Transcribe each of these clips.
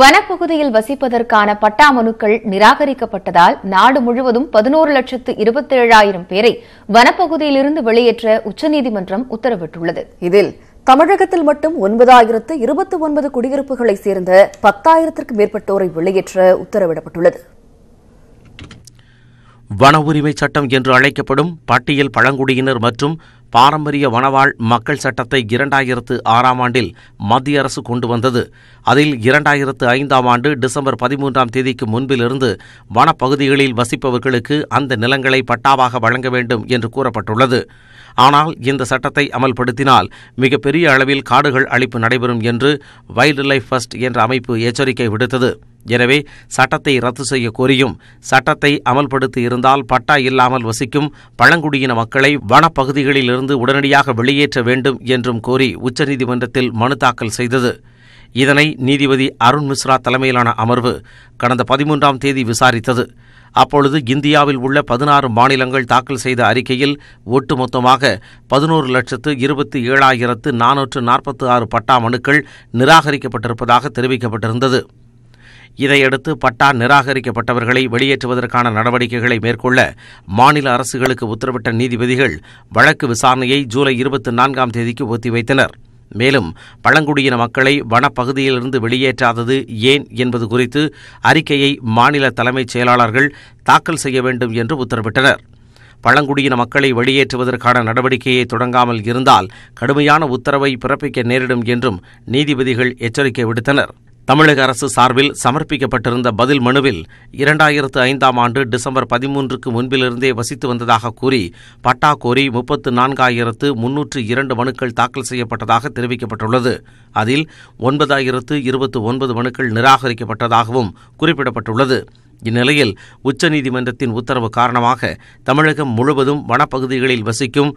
வனப்பகுதியில் வசிப்பதற்கான பட்டா மனுக்கள் நிராகரிக்கப்பட்டதால் நாடு முழுவதும் பதினோரு லட்சத்து இருபத்தேழாயிரம் பேரை வனப்பகுதியிலிருந்து வெளியேற்ற உச்சநீதிமன்றம் உத்தரவிட்டுள்ளது. இதில் தமிழகத்தில் மட்டும் ஒன்பதாயிரத்து இருபத்தி ஒன்பது குடியிருப்புகளைச் சேர்ந்த பத்தாயிரத்திற்கும் மேற்பட்டோரை வெளியேற்ற உத்தரவிடப்பட்டுள்ளது. வன உரிமை சட்டம் என்று அழைக்கப்படும் பட்டியல் பழங்குடியினர் மற்றும் பாரம்பரிய வனவாழ் மக்கள் சட்டத்தை இரண்டாயிரத்து ஆறாம் ஆண்டில் மத்திய அரசு கொண்டு வந்தது. அதில் இரண்டாயிரத்து ஐந்தாம் ஆண்டு டிசம்பர் பதிமூன்றாம் தேதிக்கு முன்பிலிருந்து வனப்பகுதிகளில் வசிப்பவர்களுக்கு அந்த நிலங்களை பட்டாவாக வழங்க வேண்டும் என்று கூறப்பட்டுள்ளது. ஆனால் இந்த சட்டத்தை அமல்படுத்தினால் மிகப்பெரிய அளவில் காடுகள் அழிப்பு நடைபெறும் என்று வைல்டு லைஃப் ஃபர்ஸ்ட் என்ற அமைப்பு எச்சரிக்கை விடுத்தது. எனவே சட்டத்தை ரத்து செய்ய கோரியும் சட்டத்தை அமல்படுத்தி இருந்தால் பட்டா இல்லாமல் வசிக்கும் பழங்குடியின மக்களை வனப்பகுதிகளிலிருந்து உடனடியாக வெளியேற்ற வேண்டும் என்றும் கோரி உச்சநீதிமன்றத்தில் மனு தாக்கல் செய்தது. இதனை நீதிபதி அருண் மிஸ்ரா தலைமையிலான அமர்வு கடந்த பதிமூன்றாம் தேதி விசாரித்தது. அப்பொழுது இந்தியாவில் உள்ள பதினாறு மாநிலங்கள் தாக்கல் செய்த அறிக்கையில் ஒட்டுமொத்தமாக பதினோரு லட்சத்து இருபத்தி ஏழாயிரத்து நானூற்று நாற்பத்தி ஆறு பட்டா மனுக்கள் நிராகரிக்கப்பட்டிருப்பதாக தெரிவிக்கப்பட்டிருந்தது. இதையடுத்து பட்டா நிராகரிக்கப்பட்டவர்களை வெளியேற்றுவதற்கான நடவடிக்கைகளை மேற்கொள்ள மாநில அரசுகளுக்கு உத்தரவிட்ட நீதிபதிகள் வழக்கு விசாரணையை ஜூலை இருபத்தி நான்காம் தேதிக்கு ஒத்திவைத்தனர். மேலும் பழங்குடியின மக்களை வனப்பகுதியிலிருந்து வெளியேற்றாதது ஏன் என்பது குறித்து அறிக்கையை மாநில தலைமைச் செயலாளர்கள் தாக்கல் செய்ய வேண்டும் என்று உத்தரவிட்டனர். பழங்குடியின மக்களை வெளியேற்றுவதற்கான நடவடிக்கையை தொடங்காமல் இருந்தால் கடுமையான உத்தரவை பிறப்பிக்க நேரிடும் என்றும் நீதிபதிகள் எச்சரிக்கை விடுத்தனர். தமிழக அரசு சார்பில் சமர்ப்பிக்கப்பட்டிருந்த பதில் மனுவில் இரண்டாயிரத்து ஐந்தாம் ஆண்டு டிசம்பர் பதிமூன்றுக்கு முன்பிலிருந்தே வசித்து வந்ததாக கூறி பட்டா கோரி முப்பத்து நான்காயிரத்து முன்னூற்று இரண்டு மனுக்கள் தாக்கல் செய்யப்பட்டதாக தெரிவிக்கப்பட்டுள்ளது. அதில் ஒன்பதாயிரத்து இருபத்து ஒன்பது மனுக்கள் நிராகரிக்கப்பட்டதாகவும் குறிப்பிடப்பட்டுள்ளது. இந்நிலையில் உச்சநீதிமன்றத்தின் உத்தரவு காரணமாக தமிழகம் முழுவதும் வனப்பகுதிகளில் வசிக்கும்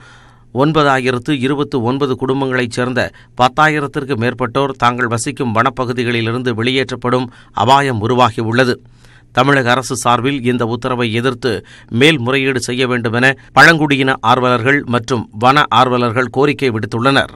ஒன்பதாயிரத்து இருபத்து ஒன்பது குடும்பங்களைச் சேர்ந்த பத்தாயிரத்திற்கு மேற்பட்டோர் தாங்கள் வசிக்கும் வனப்பகுதிகளிலிருந்து வெளியேற்றப்படும் அபாயம் உருவாகியுள்ளது. தமிழக அரசு சார்பில் இந்த உத்தரவை எதிர்த்து மேல்முறையீடு செய்ய வேண்டுமென பழங்குடியின ஆர்வலர்கள் மற்றும் வன ஆர்வலர்கள் கோரிக்கை விடுத்துள்ளனர்.